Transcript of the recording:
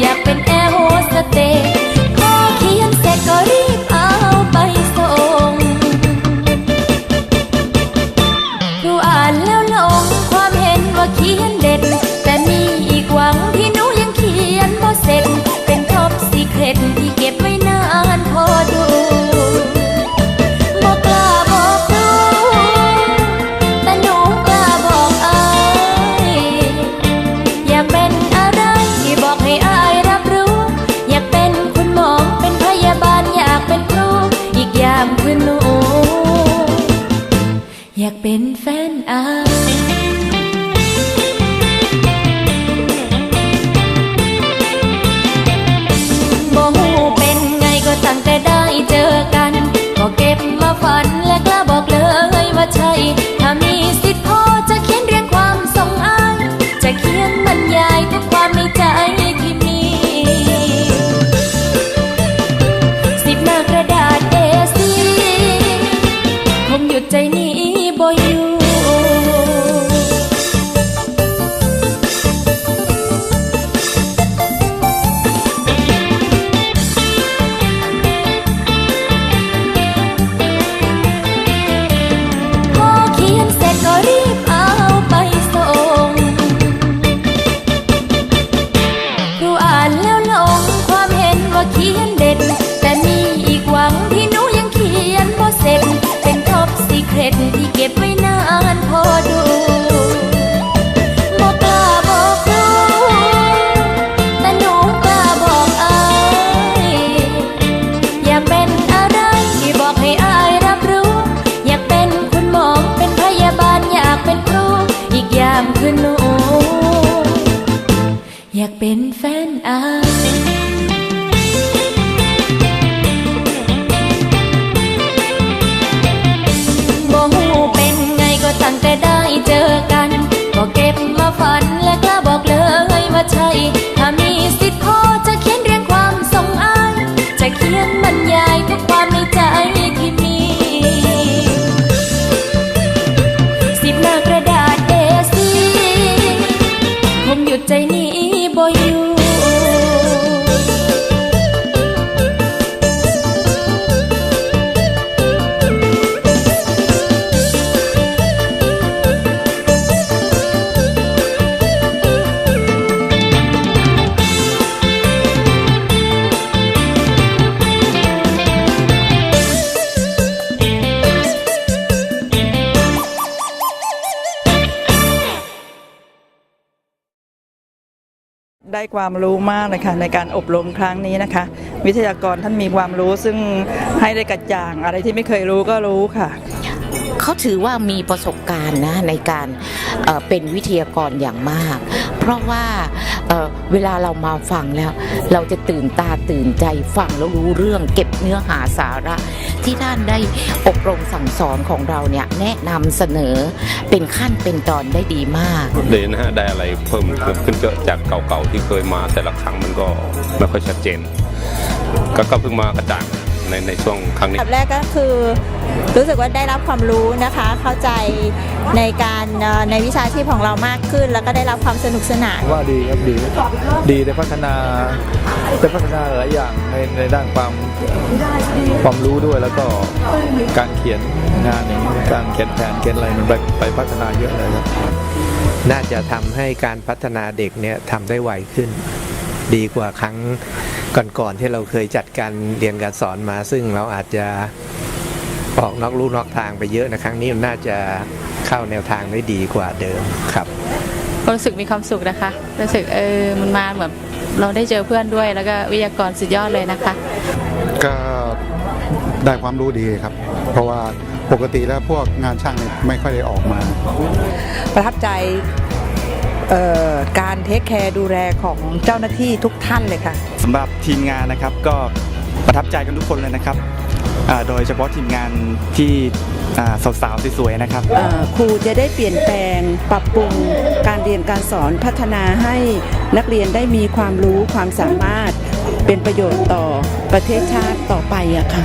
อยากเป็น ใช่ ป ได้ความรู้มากเลยค่ะในการอบรมครั้งนี้นะคะ วิทยากรท่านมีความรู้ซึ่งให้ได้กระจ่าง อะไรที่ไม่เคยรู้ก็รู้ค่ะ เขาถือว่ามีประสบการณ์นะในการเป็นวิทยากรอย่างมาก เพราะว่าเวลาเรามาฟังแล้ว เราจะตื่นตาตื่นใจฟังแล้วรู้เรื่องเก็บเนื้อหาสาระ ที่ท่านได้อบรมสั่งสอนของเราเนี่ยแนะนำเสนอเป็นขั้นเป็นตอนได้ดีมากดีนะฮะได้อะไรเพิ่มขึ้นเยอะจากเก่าๆที่เคยมาแต่ละครั้งมันก็ไม่ค่อยชัดเจน ก็ก็เพิ่งมากระจ่าง ในในช่วงครั้งนี้อันดับแรกก็คือรู้สึกว่าได้รับความรู้นะคะ เข้าใจในการเอ่อในวิชาชีพของเรามากขึ้น แล้วก็ได้รับความสนุกสนานว่าดีครับดีดีได้พัฒนาได้พัฒนาหลายอย่างในในด้านความความรู้ด้วยแล้วก็การเขียนงานอย่างนี้การเขียนแผนเขียนอะไรมันไปไปพัฒนาเยอะเลยครับน่าจะทำให้การพัฒนาเด็กเนี่ยทำได้ไวขึ้น ดีกว่าครั้ง ก่อนๆที่เราเคยจัดการเรียนการสอนมา ซึ่งเราอาจจะออกนอกลู่นอกทางไปเยอะนะครั้งนี้มันน่าจะเข้าแนวทางได้ดีกว่าเดิมครับก็รู้สึกมีความสุขนะคะรู้สึกเออมันมาเหมือนเราได้เจอเพื่อนด้วย แล้วก็วิทยากรสุดยอดเลยนะคะ ก็ได้ความรู้ดีครับ เพราะว่าปกติแล้วพวกงานช่างเนี่ยไม่ค่อยได้ออกมา ประทับใจเอ่อ การเทคแคร์ดูแลของเจ้าหน้าที่ทุกท่านเลยค่ะสำหรับทีมงานนะครับก็ประทับใจกันทุกคนเลยนะครับอ่าโดยเฉพาะทีมงานที่อ่าสาวๆสวยๆนะครับเอ่อครูจะได้เปลี่ยนแปลงปรับปรุงการเรียนการสอนพัฒนาให้นักเรียนได้มีความรู้ความสามารถเป็นประโยชน์ต่อประเทศชาติต่อไปอะค่ะ